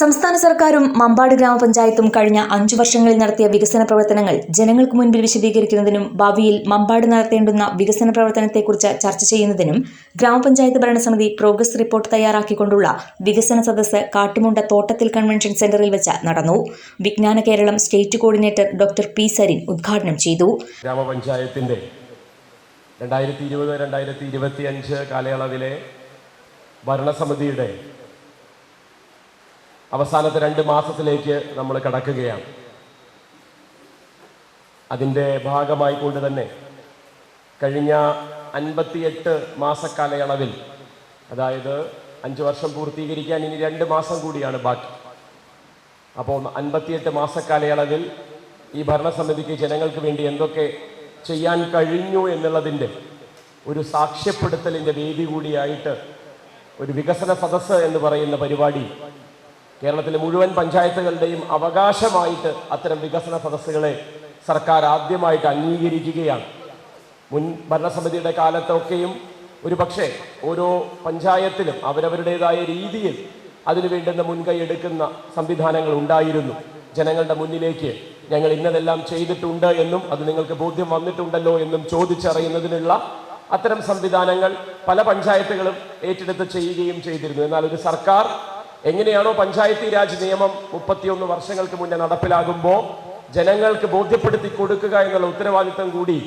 സംസ്ഥാന സർക്കാരും മമ്പാട് ഗ്രാമപഞ്ചായത്തും കഴിഞ്ഞ അഞ്ചു വർഷങ്ങളിൽ നടത്തിയ വികസന പ്രവർത്തനങ്ങൾ ജനങ്ങൾക്ക് മുൻപിൽ വിശദീകരിക്കുന്നതിനും ഭാവിയിൽ മമ്പാട് നടത്തേണ്ടുന്ന വികസന പ്രവർത്തനത്തെക്കുറിച്ച് ചർച്ച ചെയ്യുന്നതിനും ഗ്രാമപഞ്ചായത്ത് ഭരണസമിതി പ്രോഗ്രസ് റിപ്പോർട്ട് തയ്യാറാക്കിക്കൊണ്ടുള്ള വികസന സദസ്സ് കാട്ടുമുണ്ട തോട്ടത്തിൽ കൺവെൻഷൻ സെന്ററിൽ വെച്ച് നടന്നു. Vijnana Keralam state coordinator doctor P Sarin ഉദ്ഘാടനം ചെയ്തു. ഗ്രാമപഞ്ചായത്തിന്റെ രണ്ടായിരത്തി ഇരുപത് രണ്ടായിരത്തി ഇരുപത്തിയഞ്ച് കാലയളവിലെ ഭരണസമിതിയുടെ അവസാനത്തെ രണ്ട് മാസത്തിലേക്ക് നമ്മൾ കടക്കുകയാണ്. അതിന്റെ ഭാഗമായി കൊണ്ട് തന്നെ കഴിഞ്ഞ അൻപത്തിയെട്ട് മാസക്കാലയളവിൽ അതായത് അഞ്ച് വർഷം പൂർത്തീകരിക്കാൻ ഇനി രണ്ട് മാസം കൂടിയാണ് ബാക്കി. അപ്പോൾ അൻപത്തിയെട്ട് മാസക്കാലയളവിൽ ഈ ഭരണസമിതിക്ക് ജനങ്ങൾക്ക് വേണ്ടി എന്തൊക്കെ ചെയ്യാൻ കഴിഞ്ഞു എന്നുള്ളതിന്റെ ഒരു സാക്ഷ്യപ്പെടുത്തലിന്റെ വേദി കൂടിയായിട്ട് ഒരു വികസന സദസ്സ് എന്ന് പറയുന്ന പരിപാടി കേരളത്തിലെ മുഴുവൻ പഞ്ചായത്തുകളുടെയും അവകാശമായിട്ട് അത്തരം വികസന സദസ്സുകളെ സർക്കാർ ആദ്യമായിട്ട് അംഗീകരിക്കുകയാണ്. മുൻ ഭരണസമിതിയുടെ കാലത്തൊക്കെയും ഒരു പക്ഷേ ഓരോ പഞ്ചായത്തിലും അവരവരുടേതായ രീതിയിൽ അതിനു വേണ്ടുന്ന മുൻകൈ എടുക്കുന്ന സംവിധാനങ്ങൾ ഉണ്ടായിരുന്നു. ജനങ്ങളുടെ മുന്നിലേക്ക് ഞങ്ങൾ ഇന്നതെല്ലാം ചെയ്തിട്ടുണ്ട് എന്നും അത് നിങ്ങൾക്ക് ബോധ്യം വന്നിട്ടുണ്ടല്ലോ എന്നും ചോദിച്ചറിയുന്നതിനുള്ള അത്തരം സംവിധാനങ്ങൾ പല പഞ്ചായത്തുകളും ഏറ്റെടുത്ത് ചെയ്യുകയും ചെയ്തിരുന്നു. എന്നാൽ ഒരു സർക്കാർ എങ്ങനെയാണോ പഞ്ചായത്തി രാജ് നിയമം മുപ്പത്തിയൊന്ന് വർഷങ്ങൾക്ക് മുന്നേ നടപ്പിലാകുമ്പോൾ ജനങ്ങൾക്ക് ബോധ്യപ്പെടുത്തി കൊടുക്കുക എന്നുള്ള ഉത്തരവാദിത്തം കൂടി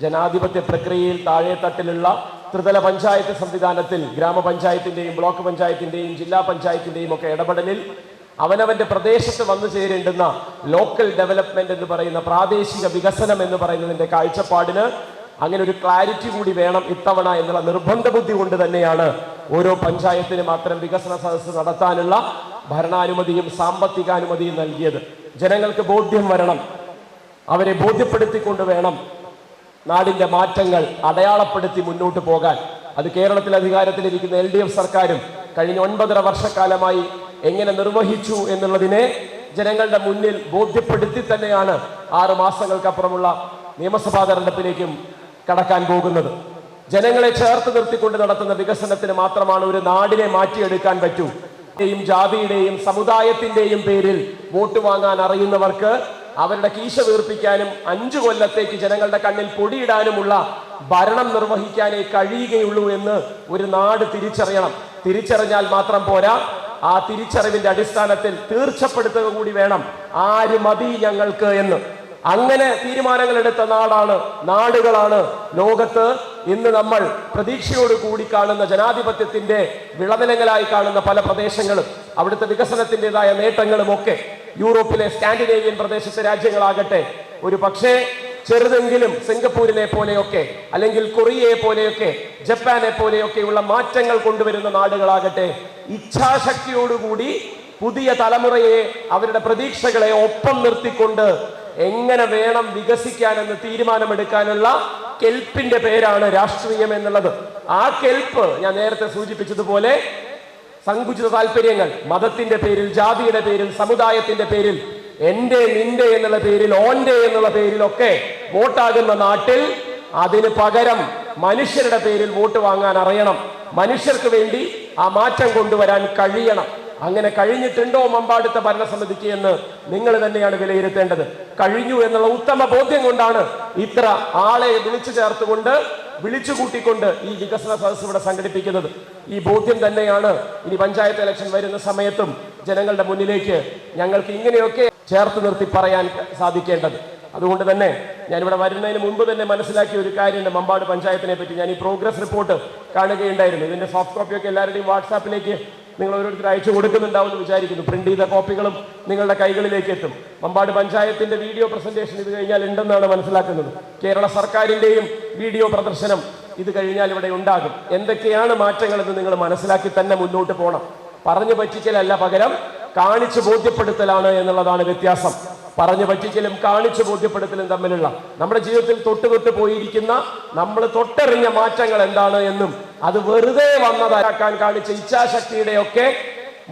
ജനാധിപത്യ പ്രക്രിയയിൽ താഴെത്തട്ടിലുള്ള ത്രിതല പഞ്ചായത്ത് സംവിധാനത്തിൽ ഗ്രാമപഞ്ചായത്തിന്റെയും ബ്ലോക്ക് പഞ്ചായത്തിന്റെയും ജില്ലാ പഞ്ചായത്തിന്റെയും ഒക്കെ ഇടപെടലിൽ അവനവന്റെ പ്രദേശത്ത് വന്നു ചേരേണ്ടുന്ന ലോക്കൽ ഡെവലപ്മെന്റ് എന്ന് പറയുന്ന പ്രാദേശിക വികസനം എന്ന് പറയുന്നതിന്റെ കാഴ്ചപ്പാടിന് അങ്ങനെ ഒരു ക്ലാരിറ്റി കൂടി വേണം ഇത്തവണ എന്നുള്ള നിർബന്ധ ബുദ്ധി കൊണ്ട് തന്നെയാണ് ഓരോ പഞ്ചായത്തിന് മാത്രം വികസന സദസ്സ് നടത്താനുള്ള ഭരണാനുമതിയും സാമ്പത്തികാനുമതിയും നൽകിയത്. ജനങ്ങൾക്ക് ബോധ്യം വരണം. അവരെ ബോധ്യപ്പെടുത്തിക്കൊണ്ട് വേണം നാടിന്റെ മാറ്റങ്ങൾ അടയാളപ്പെടുത്തി മുന്നോട്ട് പോകാൻ. അത് കേരളത്തിൽ അധികാരത്തിലിരിക്കുന്ന എൽ ഡി എഫ് സർക്കാരും കഴിഞ്ഞ ഒൻപതര വർഷക്കാലമായി എങ്ങനെ നിർവഹിച്ചു എന്നുള്ളതിനെ ജനങ്ങളുടെ മുന്നിൽ ബോധ്യപ്പെടുത്തി തന്നെയാണ് ആറ് മാസങ്ങൾക്കപ്പുറമുള്ള നിയമസഭാ തെരഞ്ഞെടുപ്പിലേക്കും കടക്കാൻ പോകുന്നത്. ജനങ്ങളെ ചേർത്ത് നിർത്തിക്കൊണ്ട് നടത്തുന്ന വികസനത്തിന് മാത്രമാണ് ഒരു നാടിനെ മാറ്റിയെടുക്കാൻ പറ്റൂ. യും ജാതിയുടെയും സമുദായത്തിന്റെയും പേരിൽ വോട്ട് വാങ്ങാൻ അറിയുന്നവർക്ക് അവരുടെ കീശ വീർപ്പിക്കാനും അഞ്ചു കൊല്ലത്തേക്ക് ജനങ്ങളുടെ കണ്ണിൽ പൊടിയിടാനുമുള്ള ഭരണം നിർവഹിക്കാനേ കഴിയുകയുള്ളൂ എന്ന് ഒരു നാട് തിരിച്ചറിയണം. തിരിച്ചറിഞ്ഞാൽ മാത്രം പോരാ. ആ തിരിച്ചറിവിന്റെ അടിസ്ഥാനത്തിൽ തീർച്ചപ്പെടുത്തുക കൂടി വേണം. ആര് മതി ഞങ്ങൾക്ക് എന്ന്. അങ്ങനെ തീരുമാനങ്ങൾ എടുത്ത നാടാണ് നാടുകളാണ് ലോകത്ത് ഇന്ന് നമ്മൾ പ്രതീക്ഷയോട് കൂടി കാണുന്ന ജനാധിപത്യത്തിന്റെ വിളനിലങ്ങളായി കാണുന്ന പല പ്രദേശങ്ങളും അവിടുത്തെ വികസനത്തിന്റെതായ നേട്ടങ്ങളും ഒക്കെ യൂറോപ്പിലെ സ്കാൻഡിനേവിയൻ പ്രദേശത്തെ രാജ്യങ്ങളാകട്ടെ. ഒരു പക്ഷേ ചെറുതെങ്കിലും സിംഗപ്പൂരിനെ പോലെയൊക്കെ അല്ലെങ്കിൽ കൊറിയയെ പോലെയൊക്കെ ജപ്പാനെ പോലെയൊക്കെയുള്ള മാറ്റങ്ങൾ കൊണ്ടുവരുന്ന നാടുകളാകട്ടെ ഇച്ഛാശക്തിയോടുകൂടി പുതിയ തലമുറയെ അവരുടെ പ്രതീക്ഷകളെ ഒപ്പം നിർത്തിക്കൊണ്ട് എങ്ങനെ വേണം വികസിക്കാനെന്ന് തീരുമാനമെടുക്കാനുള്ള കെൽപ്പിന്റെ പേരാണ് രാഷ്ട്രീയം എന്നുള്ളത്. ആ കെൽപ്പ് ഞാൻ നേരത്തെ സൂചിപ്പിച്ചതുപോലെ സങ്കുചിത താല്പര്യങ്ങൾ മതത്തിന്റെ പേരിൽ ജാതിയുടെ പേരിൽ സമുദായത്തിന്റെ പേരിൽ എന്റെ നിന്റെ എന്നുള്ള പേരിൽ ഓന്റെ എന്നുള്ള പേരിലൊക്കെ വോട്ടാകുന്ന നാട്ടിൽ അതിന് പകരം മനുഷ്യരുടെ പേരിൽ വോട്ട് വാങ്ങാൻ അറിയണം. മനുഷ്യർക്ക് വേണ്ടി ആ മാറ്റം കൊണ്ടുവരാൻ കഴിയണം. അങ്ങനെ കഴിഞ്ഞിട്ടുണ്ടോ മമ്പാടുത്ത ഭരണസമിതിക്ക് എന്ന് നിങ്ങൾ തന്നെയാണ് വിലയിരുത്തേണ്ടത്. കഴിഞ്ഞു എന്നുള്ള ഉത്തമ ബോധ്യം കൊണ്ടാണ് ഇത്ര ആളെ വിളിച്ചു ചേർത്തുകൊണ്ട് വിളിച്ചു കൂട്ടിക്കൊണ്ട് ഈ വികസന സദസ്സ് ഇവിടെ സംഘടിപ്പിക്കുന്നത്. ഈ ബോധ്യം തന്നെയാണ് ഇനി പഞ്ചായത്ത് ഇലക്ഷൻ വരുന്ന സമയത്തും ജനങ്ങളുടെ മുന്നിലേക്ക് ഞങ്ങൾക്ക് ഇങ്ങനെയൊക്കെ ചേർത്ത് നിർത്തി പറയാൻ സാധിക്കേണ്ടത്. അതുകൊണ്ട് തന്നെ ഞാൻ ഇവിടെ വരുന്നതിന് മുമ്പ് തന്നെ മനസ്സിലാക്കിയ ഒരു കാര്യമുണ്ട് മമ്പാട് പഞ്ചായത്തിനെ പറ്റി ഞാൻ ഈ പ്രോഗ്രസ് റിപ്പോർട്ട് കാണുകയുണ്ടായിരുന്നു. ഇതിന്റെ സോഫ്റ്റ് കോപ്പിയൊക്കെ എല്ലാവരുടെയും വാട്സാപ്പിലേക്ക് നിങ്ങൾ ഓരോരുത്തർ അയച്ചു കൊടുക്കുന്നുണ്ടാവും എന്ന് വിചാരിക്കുന്നു. പ്രിന്റ് ചെയ്ത കോപ്പികളും നിങ്ങളുടെ കൈകളിലേക്ക് എത്തും. മമ്പാട് പഞ്ചായത്തിന്റെ വീഡിയോ പ്രസന്റേഷൻ ഇത് കഴിഞ്ഞാൽ ഉണ്ടെന്നാണ് മനസ്സിലാക്കുന്നത്. കേരള സർക്കാരിന്റെയും വീഡിയോ പ്രദർശനം ഇത് കഴിഞ്ഞാൽ ഇവിടെ ഉണ്ടാകും. എന്തൊക്കെയാണ് മാറ്റങ്ങളെന്ന് നിങ്ങൾ മനസ്സിലാക്കി തന്നെ മുന്നോട്ട് പോകണം പറഞ്ഞു പറ്റിക്കലല്ല പകരം കാണിച്ചു ബോധ്യപ്പെടുത്തലാണ് എന്നുള്ളതാണ് വ്യത്യാസം. പറഞ്ഞു പറ്റിക്കലും കാണിച്ചു ബോധ്യപ്പെടുത്തലും തമ്മിലുള്ള നമ്മുടെ ജീവിതത്തിൽ തൊട്ട് തൊട്ട് പോയിരിക്കുന്ന നമ്മൾ തൊട്ടെറിഞ്ഞ മാറ്റങ്ങൾ എന്താണ് എന്നും അത് വെറുതെ വന്നതാക്കാൻ കാണിച്ച ഇച്ഛാശക്തിയുടെ ഒക്കെ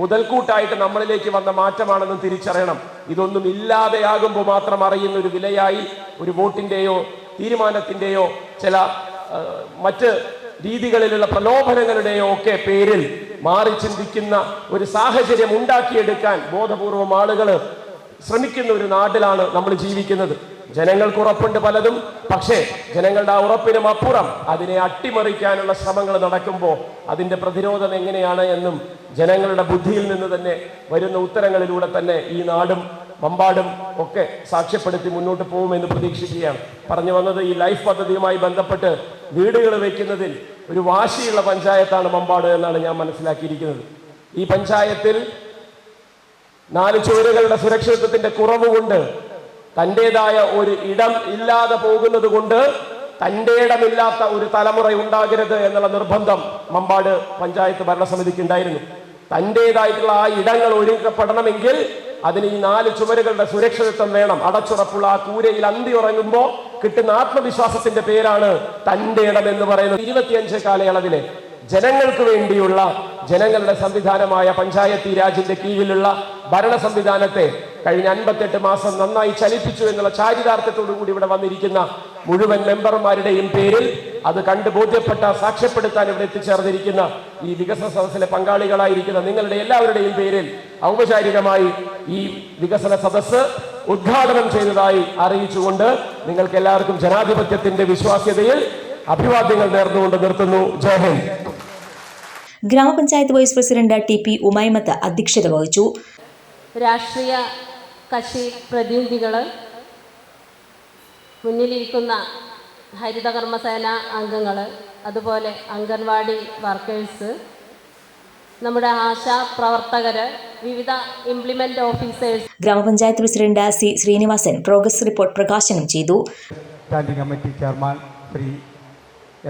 മുതൽക്കൂട്ടായിട്ട് നമ്മളിലേക്ക് വന്ന മാറ്റമാണെന്ന് തിരിച്ചറിയണം. ഇതൊന്നും ഇല്ലാതെയാകുമ്പോൾ മാത്രം അറിയുന്ന ഒരു വിലയായി ഒരു വോട്ടിന്റെയോ തീരുമാനത്തിന്റെയോ ചില മറ്റ് രീതികളിലുള്ള പ്രലോഭനങ്ങളുടെയോ ഒക്കെ പേരിൽ മാറി ചിന്തിക്കുന്ന ഒരു സാഹചര്യം ഉണ്ടാക്കിയെടുക്കാൻ ബോധപൂർവം ആളുകൾ ശ്രമിക്കുന്ന ഒരു നാട്ടിലാണ് നമ്മൾ ജീവിക്കുന്നത്. ജനങ്ങൾക്ക് ഉറപ്പുണ്ട് പലതും. പക്ഷേ ജനങ്ങളുടെ ആ ഉറപ്പിനും അപ്പുറം അതിനെ അട്ടിമറിക്കാനുള്ള ശ്രമങ്ങൾ നടക്കുമ്പോൾ അതിന്റെ പ്രതിരോധം എങ്ങനെയാണ് എന്നും ജനങ്ങളുടെ ബുദ്ധിയിൽ നിന്ന് തന്നെ വരുന്ന ഉത്തരങ്ങളിലൂടെ തന്നെ ഈ നാടും പമ്പാടും ഒക്കെ സാക്ഷ്യപ്പെടുത്തി മുന്നോട്ട് പോകുമെന്ന് പ്രതീക്ഷിക്കുകയാണ്. പറഞ്ഞു വന്നത് ഈ ലൈഫ് പദ്ധതിയുമായി ബന്ധപ്പെട്ട് വീടുകൾ വയ്ക്കുന്നതിൽ ഒരു വാശിയുള്ള പഞ്ചായത്താണ് പമ്പാട് എന്നാണ് ഞാൻ മനസ്സിലാക്കിയിരിക്കുന്നത്. ഈ പഞ്ചായത്തിൽ നാല് ചുവരുകളുടെ സുരക്ഷിതത്വത്തിന്റെ കുറവ് കൊണ്ട് തന്റെതായ ഒരു ഇടം ഇല്ലാതെ പോകുന്നത് കൊണ്ട് തന്റെ ഇടമില്ലാത്ത ഒരു തലമുറ ഉണ്ടാകരുത് എന്നുള്ള നിർബന്ധം മമ്പാട് പഞ്ചായത്ത് ഭരണസമിതിക്ക് ഉണ്ടായിരുന്നു. തന്റെതായിട്ടുള്ള ആ ഇടങ്ങൾ ഒരുക്കപ്പെടണമെങ്കിൽ അതിന് ഈ നാല് ചുമരുകളുടെ സുരക്ഷിതത്വം വേണം. അടച്ചുറപ്പുള്ള ആ കൂരയിൽ അന്തി ഉറങ്ങുമ്പോൾ കിട്ടുന്ന ആത്മവിശ്വാസത്തിന്റെ പേരാണ് തന്റെ ഇടം എന്ന് പറയുന്നത്. ഇരുപത്തിയഞ്ച് കാലയളവിലെ ജനങ്ങൾക്ക് വേണ്ടിയുള്ള ജനങ്ങളുടെ സംവിധാനമായ പഞ്ചായത്തി രാജിന്റെ കീഴിലുള്ള ഭരണ സംവിധാനത്തെ കഴിഞ്ഞ അൻപത്തെട്ട് മാസം നന്നായി ചലിപ്പിച്ചു എന്നുള്ള ചാരിതാർത്ഥ്യത്തോടു കൂടി ഇവിടെ വന്നിരിക്കുന്ന മുഴുവൻ മെമ്പർമാരുടെയും പേരിൽ അത് കണ്ട് ബോധ്യപ്പെട്ട സാക്ഷ്യപ്പെടുത്താൻ ഇവിടെ എത്തിച്ചേർന്നിരിക്കുന്ന ഈ വികസന സദസ്സിലെ പങ്കാളികളായിരിക്കുന്ന നിങ്ങളുടെ എല്ലാവരുടെയും പേരിൽ ഔപചാരികമായി ഈ വികസന സദസ്സ് ഉദ്ഘാടനം ചെയ്തതായി അറിയിച്ചുകൊണ്ട് നിങ്ങൾക്ക് എല്ലാവർക്കും ജനാധിപത്യത്തിന്റെ വിശ്വാസ്യതയിൽ അഭിവാദ്യങ്ങൾ നേർന്നുകൊണ്ട് നിർത്തുന്നു. ജയ് ഹിന്ദ്. ഗ്രാമപഞ്ചായത്ത് vice president T P Umaimath അധ്യക്ഷത വഹിച്ചു. രാഷ്ട്രീയ കക്ഷി പ്രതിനിധികൾ മുന്നിലിരിക്കുന്ന ഹരിതകർമ്മസേന അംഗങ്ങൾ അതുപോലെ അംഗൻവാടി വർക്കേഴ്സ് നമ്മുടെ ആശാ പ്രവർത്തകർ വിവിധ ഇംപ്ലിമെന്റ് ഓഫീസേഴ്സ്. ഗ്രാമപഞ്ചായത്ത് president C Sreenivasan progress report പ്രകാശനം ചെയ്തു. Standing committee chairman Shri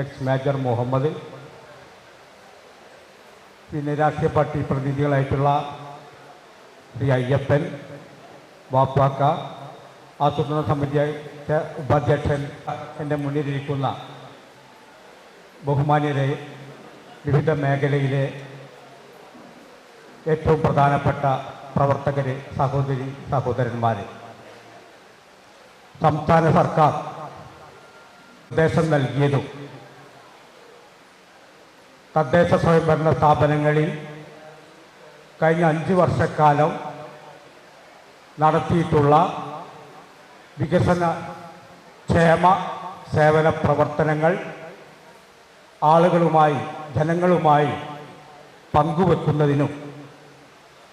X major Muhammad പിന്നെ രാഷ്ട്രീയ പാർട്ടി പ്രതിനിധികളായിട്ടുള്ള ശ്രീ അയ്യപ്പൻ വാപ്പാക്ക ആസൂത്രണ സമിതി ഉപാധ്യക്ഷൻ എന്റെ മുന്നിലിരിക്കുന്ന ബഹുമാന്യരെ വിവിധ മേഖലയിലെ ഏറ്റവും പ്രധാനപ്പെട്ട പ്രവർത്തകർ സഹോദരി സഹോദരന്മാർ സംസ്ഥാന സർക്കാർ നിർദ്ദേശം നൽകിയതും തദ്ദേശ സ്വയംഭരണ സ്ഥാപനങ്ങളിൽ കഴിഞ്ഞ അഞ്ച് വർഷക്കാലം നടത്തിയിട്ടുള്ള വികസന ക്ഷേമ സേവന പ്രവർത്തനങ്ങൾ ആളുകളുമായി ജനങ്ങളുമായി പങ്കുവെക്കുന്നതിനും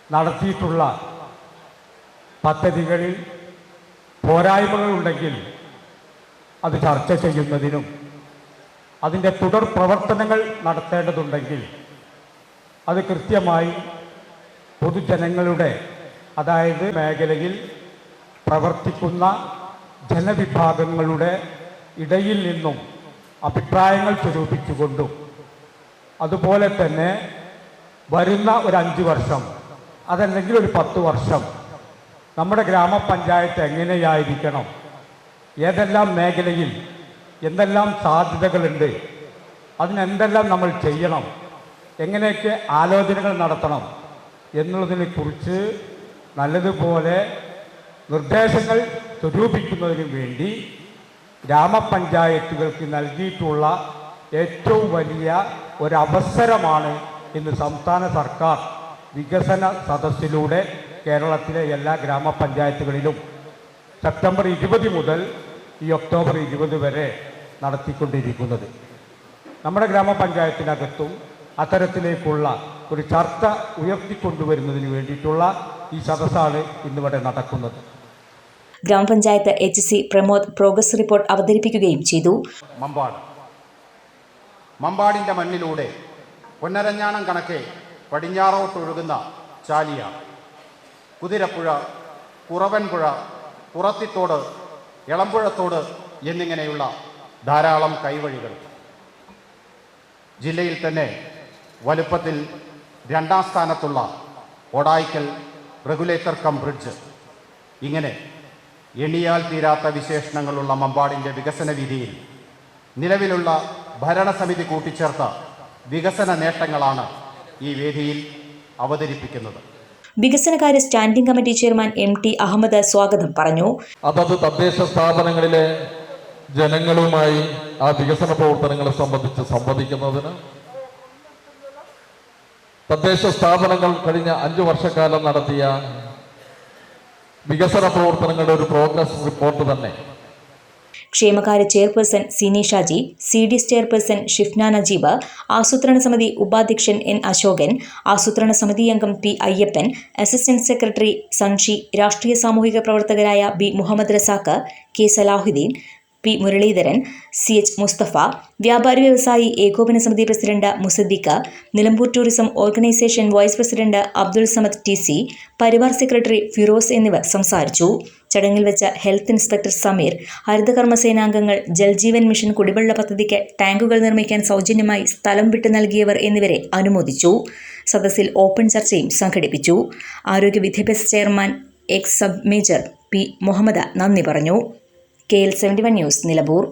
നടത്തിയിട്ടുള്ള പദ്ധതികളിൽ പോരായ്മകളുണ്ടെങ്കിൽ അത് ചർച്ച ചെയ്യുന്നതിനും അതിന്റെ തുടർ പ്രവർത്തനങ്ങൾ നടത്തേണ്ടതുണ്ടെങ്കിൽ അത് കൃത്യമായി പൊതുജനങ്ങളുടെ അതായത് മേഖലയിൽ പ്രവർത്തിക്കുന്ന ജനവിഭാഗങ്ങളുടെ ഇടയിൽ നിന്നും അഭിപ്രായങ്ങൾ സ്വരൂപിച്ചുകൊണ്ടും അതുപോലെ തന്നെ വരുന്ന ഒരു അഞ്ച് വർഷം അതല്ലെങ്കിൽ ഒരു പത്ത് വർഷം നമ്മുടെ ഗ്രാമപഞ്ചായത്ത് എങ്ങനെയായിരിക്കണം? ഏതെല്ലാം മേഖലയിൽ എന്തെല്ലാം സാധ്യതകളുണ്ട് അതിനെന്തെല്ലാം നമ്മൾ ചെയ്യണം എങ്ങനെയൊക്കെ ആലോചനകൾ നടത്തണം എന്നുള്ളതിനെ കുറിച്ച് നല്ലതുപോലെ നിർദ്ദേശങ്ങൾ സ്വരൂപിക്കുന്നതിന് വേണ്ടി ഗ്രാമപഞ്ചായത്തുകൾക്ക് നൽകിയിട്ടുള്ള ഏറ്റവും വലിയ ഒരവസരമാണ് ഇന്ന് സംസ്ഥാന സർക്കാർ വികസന സദസ്സിലൂടെ കേരളത്തിലെ എല്ലാ ഗ്രാമപഞ്ചായത്തുകളിലും. സെപ്റ്റംബർ ഇരുപത് മുതൽ ഈ ഒക്ടോബർ ഇരുപത് വരെ നടത്തിക്കൊണ്ടിരിക്കുന്നത്. നമ്മുടെ ഗ്രാമപഞ്ചായത്തിനകത്തും അത്തരത്തിലേക്കുള്ള ഒരു ചർച്ച ഉയർത്തിക്കൊണ്ടുവരുന്നതിന് വേണ്ടിയിട്ടുള്ള ഈ സദസ്സാണ് ഇന്നിവിടെ നടക്കുന്നത്. ഗ്രാമപഞ്ചായത്ത് H C Pramod progress report അവതരിപ്പിക്കുകയും ചെയ്തു. മമ്പാട്. മമ്പാടിന്റെ മണ്ണിലൂടെ പൊന്നരഞ്ഞാണം കണക്കെ പടിഞ്ഞാറോട്ടൊഴുകുന്ന ചാലിയ. കുതിരപ്പുഴ കുറവൻപുഴ കുറത്തിത്തോട് എളമ്പുഴത്തോട് എന്നിങ്ങനെയുള്ള ധാരാളം കൈവഴികൾ. ജില്ലയിൽ തന്നെ വലുപ്പത്തിൽ രണ്ടാം സ്ഥാനത്തുള്ള ഒടായിക്കൽ റെഗുലേറ്റർ കം ബ്രിഡ്ജ്. ഇങ്ങനെ എണ്ണിയാൽ തീരാത്ത വിശേഷണങ്ങളുള്ള മമ്പാടിന്റെ വികസന വീതിയിൽ നിലവിലുള്ള ഭരണസമിതി കൂട്ടിച്ചേർത്ത വികസന നേട്ടങ്ങളാണ് ഈ വേദിയിൽ അവതരിപ്പിക്കുന്നത്. വികസനകാര്യ standing committee chairman M T Ahammed സ്വാഗതം പറഞ്ഞു. അതത് തദ്ദേശ സ്ഥാപനങ്ങളിലെ ജനങ്ങളുമായി ആ വികസന പ്രവർത്തനങ്ങളെ സംബന്ധിച്ച് സംവദിക്കുന്നതിന് തദ്ദേശ സ്ഥാപനങ്ങൾ കഴിഞ്ഞ അഞ്ചു വർഷക്കാലം നടത്തിയ വികസന പ്രവർത്തനങ്ങളുടെ ഒരു പ്രോഗ്രസ് റിപ്പോർട്ട് തന്നെ. ക്ഷേമകാര്യ chairperson Sini Shaji C D S chairperson Shifna Najeeb ആസൂത്രണ സമിതി ഉപാധ്യക്ഷൻ എൻ അശോകൻ ആസൂത്രണ സമിതി അംഗം P Ayyappan assistant secretary Sunshi രാഷ്ട്രീയ സാമൂഹിക പ്രവർത്തകരായ B Muhammad Razak K Salahudheen P Muraleedharan C H Mustafa വ്യാപാരി വ്യവസായി ഏകോപന സമിതി president Musaddiqa Nilambur tourism organisation vice president Abdul Samad T C Parivar secretary Firoz എന്നിവർ സംസാരിച്ചു. ചടങ്ങിൽ വെച്ച ഹെൽത്ത് ഇൻസ്പെക്ടർ സമീർ ഹരിതകർമ്മസേനാംഗങ്ങൾ ജൽജീവൻ മിഷൻ കുടിവെള്ള പദ്ധതിക്ക് ടാങ്കുകൾ നിർമ്മിക്കാൻ സൗജന്യമായി സ്ഥലം വിട്ടു നൽകിയവർ എന്നിവരെ അനുമോദിച്ചു. സദസ്സിൽ ഓപ്പൺ ചർച്ചയും സംഘടിപ്പിച്ചു. ആരോഗ്യ വിദ്യാഭ്യാസ chairman ex sub major P Muhammad നന്ദി പറഞ്ഞു. K L seventy one news Nilambur